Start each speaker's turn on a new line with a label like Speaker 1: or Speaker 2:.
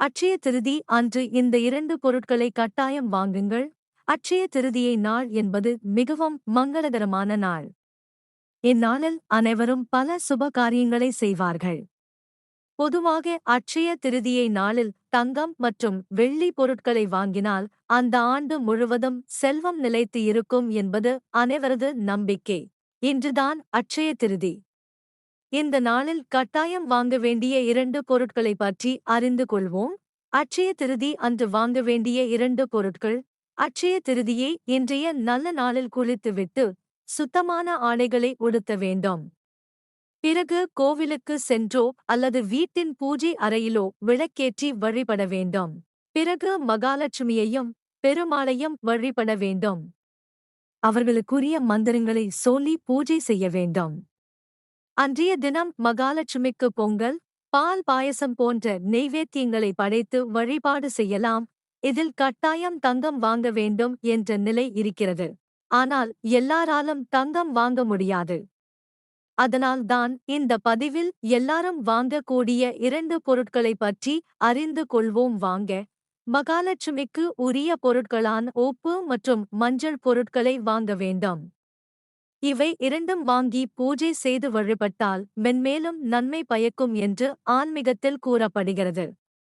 Speaker 1: அட்சய திருதி அன்று இந்த இரண்டு பொருட்களை கட்டாயம் வாங்குங்கள். அட்சய திருதியை நாள் என்பது மிகவும் மங்களகரமான நாள். இந்நாளில் அனைவரும் பல சுப காரியங்களை செய்வார்கள். பொதுவாக அட்சய திருதியை நாளில் தங்கம் மற்றும் வெள்ளி பொருட்களை வாங்கினால் அந்த ஆண்டு முழுவதும் செல்வம் நிலைத்து இருக்கும் என்பது அனைவரது நம்பிக்கை. இன்றுதான் அட்சய திருதி. இந்த நாளில் கட்டாயம் வாங்க வேண்டிய இரண்டு பொருட்களை பற்றி அறிந்து கொள்வோம். அட்சய திருதி அன்று வாங்க வேண்டிய இரண்டு பொருட்கள். அட்சய திருதியை இன்றைய நல்ல நாளில் குளித்துவிட்டு சுத்தமான ஆடைகளை உடுத்த வேண்டும். பிறகு கோவிலுக்கு சென்றோ அல்லது வீட்டின் பூஜை அறையிலோ விளக்கேற்றி வழிபட வேண்டும். பிறகு மகாலட்சுமியையும் பெருமாளையும் வழிபட வேண்டும். அவர்களுக்குரிய மந்திரங்களை சொல்லி பூஜை செய்ய வேண்டும். அன்றைய தினம் மகாலட்சுமிக்கு பொங்கல் பால் பாயசம் போன்ற நெய்வேத்தியங்களை படைத்து வழிபாடு செய்யலாம். இதில் கட்டாயம் தங்கம் வாங்க வேண்டும் என்ற நிலை இருக்கிறது. ஆனால் எல்லாராலும் தங்கம் வாங்க முடியாது. அதனால் தான் இந்த பதிவில் எல்லாரும் வாங்கக்கூடிய இரண்டு பொருட்களை பற்றி அறிந்து கொள்வோம் வாங்க. மகாலட்சுமிக்கு உரிய பொருட்களான உப்பு மற்றும் மஞ்சள் பொருட்களை வாங்க வேண்டும். இவை இரண்டும் வாங்கி பூஜை செய்து வழிபட்டால் மென்மேலும் நன்மை பயக்கும் என்று ஆன்மீகத்தில் கூறப்படுகிறது.